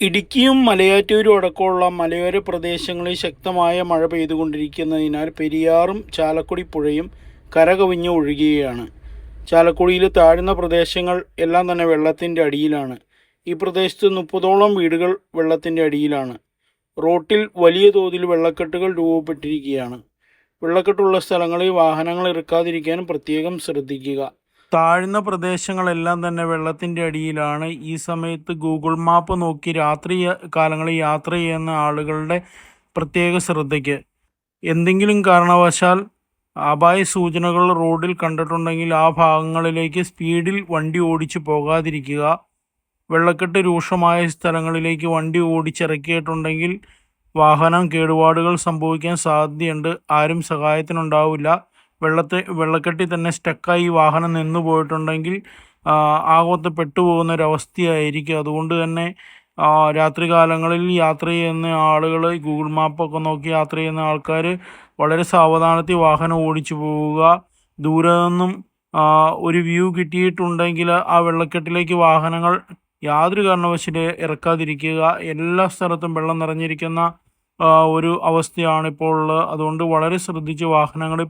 ഇടുക്കിയും മലയാറ്റൂരും അടക്കമുള്ള മലയോര പ്രദേശങ്ങളിൽ ശക്തമായ മഴ പെയ്തുകൊണ്ടിരിക്കുന്നതിനാൽ പെരിയാറും ചാലക്കുടി പുഴയും കരകവിഞ്ഞ് ഒഴുകുകയാണ് ചാലക്കുടിയിൽ താഴ്ന്ന പ്രദേശങ്ങൾ എല്ലാം തന്നെ വെള്ളത്തിന്റെ അടിയിലാണ്. ഈ പ്രദേശത്ത് മുപ്പതോളം വീടുകൾ വെള്ളത്തിന്റെ അടിയിലാണ്. റോട്ടിൽ വലിയ തോതിൽ വെള്ളക്കെട്ടുകൾ രൂപപ്പെട്ടിരിക്കുകയാണ്. വെള്ളക്കെട്ടുള്ള സ്ഥലങ്ങളിൽ വാഹനങ്ങൾ ഇറക്കാതിരിക്കാൻ പ്രത്യേകം ശ്രദ്ധിക്കുക. താഴ്ന്ന പ്രദേശങ്ങളെല്ലാം തന്നെ വെള്ളത്തിന്റെ അടിയിലാണ്. ഈ സമയത്ത് ഗൂഗിൾ മാപ്പ് നോക്കി രാത്രി കാലങ്ങളിൽ യാത്ര ചെയ്യുന്ന ആളുകളുടെ പ്രത്യേക ശ്രദ്ധയ്ക്ക്. എന്തെങ്കിലും കാരണവശാൽ അപായ സൂചനകൾ റോഡിൽ കണ്ടിട്ടുണ്ടെങ്കിൽ ആ ഭാഗങ്ങളിലേക്ക് സ്പീഡിൽ വണ്ടി ഓടിച്ചു പോകാതിരിക്കുക. വെള്ളക്കെട്ട് രൂക്ഷമായ സ്ഥലങ്ങളിലേക്ക് വണ്ടി ഓടിച്ചിറക്കിയിട്ടുണ്ടെങ്കിൽ വാഹനം കേടുപാടുകൾ സംഭവിക്കാൻ സാധ്യതയുണ്ട്. ആരും സഹായത്തിനുണ്ടാവില്ല. വെള്ളത്തെ വെള്ളക്കെട്ടി തന്നെ സ്റ്റക്കായി വാഹനം നിന്നു പോയിട്ടുണ്ടെങ്കിൽ ആകത്ത് പെട്ടുപോകുന്ന ഒരവസ്ഥയായിരിക്കും അതുകൊണ്ട് തന്നെ രാത്രി രാത്രികാലങ്ങളിൽ യാത്ര ചെയ്യുന്ന ആളുകൾ ഗൂഗിൾ മാപ്പൊക്കെ നോക്കി യാത്ര ചെയ്യുന്ന ആൾക്കാർ വളരെ സാവധാനത്തിൽ വാഹനം ഓടിച്ചു പോവുക. ദൂരെ നിന്നും ഒരു വ്യൂ കിട്ടിയിട്ടുണ്ടെങ്കിൽ ആ വെള്ളക്കെട്ടിലേക്ക് വാഹനങ്ങൾ യാതൊരു കാരണവശാലും ഇറക്കാതിരിക്കുക. എല്ലാ സ്ഥലത്തും വെള്ളം നിറഞ്ഞിരിക്കുന്ന ഒരു അവസ്ഥയാണ് ഇപ്പോൾ ഉള്ളത്. അതുകൊണ്ട് വളരെ ശ്രദ്ധിച്ച് വാഹനങ്ങളിൽ